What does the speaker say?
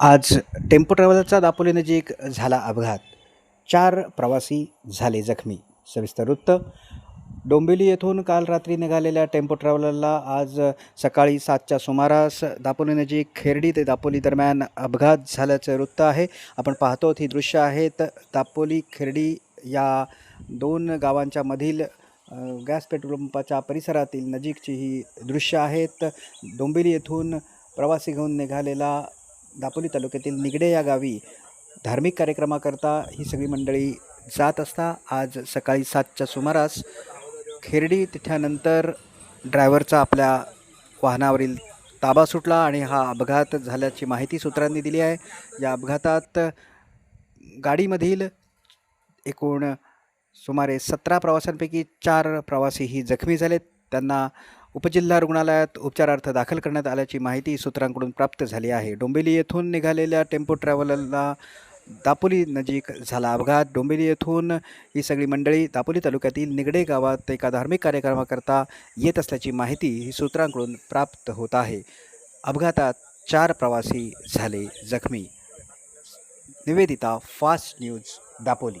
आज टेम्पो ट्रॅव्हलरचा दापोली नजीक झाला अपघात चार प्रवासी झाले जखमी. सविस्तर वृत्त डोंबिवली येथून काल रात्री निघालेल्या टेम्पो ट्रॅव्हलरला आज सकाळी सातच्या सुमारास दापोली खेर्डी खेरडी ते दापोली दरम्यान अपघात झाल्याचं वृत्त आहे. आपण पाहतो ही दृश्य आहेत दापोली खेरडी या दोन गावांच्या मधील गॅस पेट्रोल पंपाच्या परिसरातील नजीकची ही दृश्य आहेत डोंबिवली येथून प्रवासी घेऊन निघालेला दापोली तालुक्यातील निगडे या गावी धार्मिक कार्यक्रमाकरता ही सगळी मंडळी जात असता आज सकाळी सातच्या सुमारास खेरडी तिथ्यानंतर ड्रायव्हरचा आपल्या वाहनावरील ताबा सुटला आणि हा अपघात झाल्याची माहिती सूत्रांनी दिली आहे. या अपघातात गाडीमधील एकूण सुमारे सतरा प्रवाशांपैकी चार प्रवासी ही जखमी झालेत. त्यांना उपजिल्हा रुग्णालयात उपचारार्थ दाखल करण्यात आल्याची माहिती सूत्रांकडून प्राप्त झाली आहे. डोंबिवली येथून निघालेल्या टेम्पो ट्रॅव्हलरला दापोली नजीक झाला अपघात. डोंबिवली येथून ही सगळी मंडळी दापोली तालुक्यातील निगडे गावात एका धार्मिक कार्यक्रमाकरता येत असल्याची माहिती ही सूत्रांकडून प्राप्त होत आहे. अपघातात चार प्रवासी झाले जखमी. Nivedita fast news Dapoli.